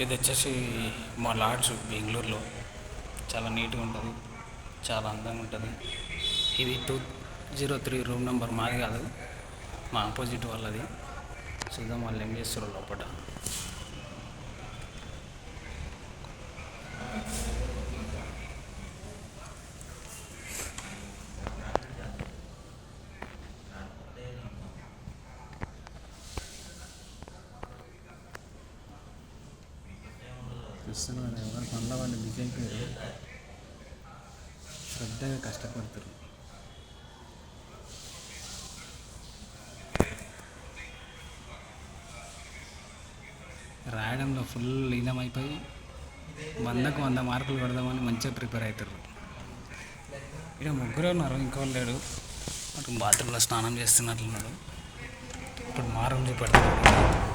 ఇది వచ్చేసి మా లాడ్స్ బెంగళూరులో. చాలా నీట్గా ఉంటుంది. చాలా అందంగా ఉంటుంది. ఇది two zero three room number మాది కాదు. మా ఆపోజిట్ వాళ్ళది. చూద్దాం వాళ్ళు ఏం చేస్తారు లోపల. చూస్తున్నాను ఎవరు పనుల వాళ్ళు బిజీ అయిపోయారు. శ్రద్ధగా కష్టపడతారు. రాయడంలో ఫుల్ లీనమైపోయి వందకు వంద మార్కులు పెడదామని మంచిగా ప్రిపేర్ అవుతారు. ఇక ముగ్గురు ఉన్నారు ఇంకో లేడు అటు బాత్రూంలో స్నానం చేస్తున్నట్లున్నాడు ఇప్పుడు మారం చూపెడతాడు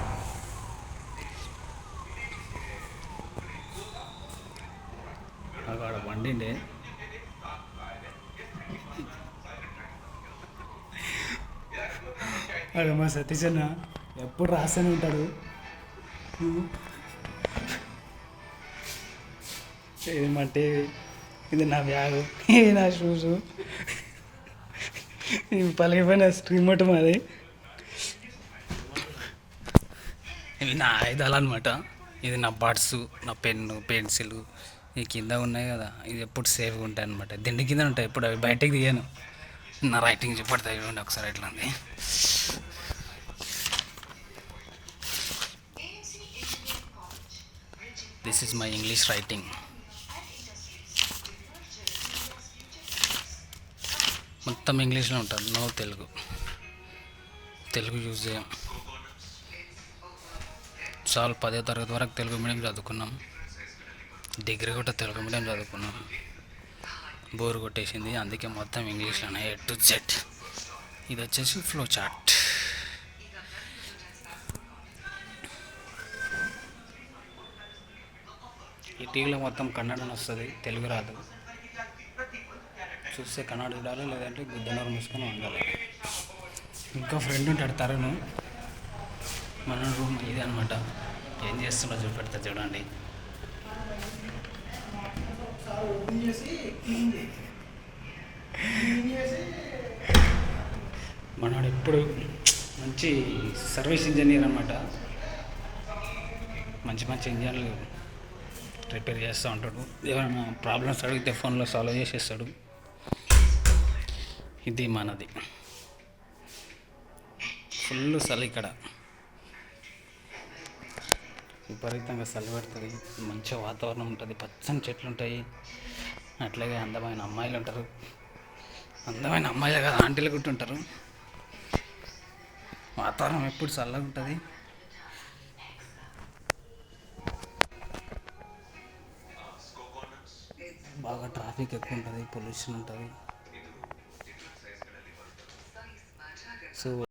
అక్కడ వండిండే. అక్కడ మా సతీష్ అన్న ఎప్పుడు రాస్తూనే ఉంటాడు? ఇది మా టీవీ ఇది నా బ్యాగు ఇది నా షూస్ ఇది పలిగిపోయిన రిమోట్ మాది. ఇవి నా ఆయుధాలు అనమాట ఇది నా బడ్స్ నా పెన్ను పెన్సిల్ ఈ కింద ఉన్నాయి కదా ఇది ఎప్పుడు సేఫ్గా ఉంటాయి అనమాట దిండి కింద ఉంటాయి ఎప్పుడు అవి బయటకు దిగాను నా రైటింగ్ చూపడతాయి చూడండి ఒకసారి ఎట్లా ఉంది. This is my English writing మొత్తం ఇంగ్లీష్లో ఉంటుంది నో తెలుగు. తెలుగు యూజ్ చేయం. చాలు పదో తరగతి వరకు తెలుగు మీడియం చదువుకున్నాం. డిగ్రీ కూడా తెలుగు మీడియం చదువుకున్నాం. బోర్ కొట్టేసింది. అందుకే మొత్తం ఇంగ్లీష్లోనే ఏ టు జెడ్. ఇది వచ్చేసి ఫ్లో చార్ట్ ఈ టీవీలో మొత్తం కన్నడ వస్తుంది. తెలుగు రాదు. చూస్తే కన్నడ చూడాలి లేదంటే గుద్దనూరు మూసుకొని ఉండాలి. ఇంకా ఫ్రెండ్ ఉంటాడు తరుణ్. మన రూమ్ ఇది అనమాట ఏం చేస్తుండో చూపెడతా చూడండి. మనవాడు ఎప్పుడు మంచి సర్వీస్ ఇంజనీర్ అనమాట మంచి మంచి ఇంజన్లు రిపేర్ చేస్తూ ఉంటాడు. ఏమైనా ప్రాబ్లమ్స్ అడిగితే ఫోన్లో సాల్వ్ చేసేస్తాడు. ఇది మనది. ఫుల్ చలి ఇక్కడ. విపరీతంగా చలిపెడుతుంది మంచి వాతావరణం ఉంటుంది పచ్చని చెట్లు ఉంటాయి. అట్లాగే అందమైన అమ్మాయిలు ఉంటారు. అందమైన అమ్మాయిలు కదా ఆంటీలు గుట్టుంటారు వాతావరణం ఎప్పుడు చల్లగా ఉంటుంది. బాగా ట్రాఫిక్ ఎక్కువ ఉంటుంది పొల్యూషన్ ఉంటుంది. సో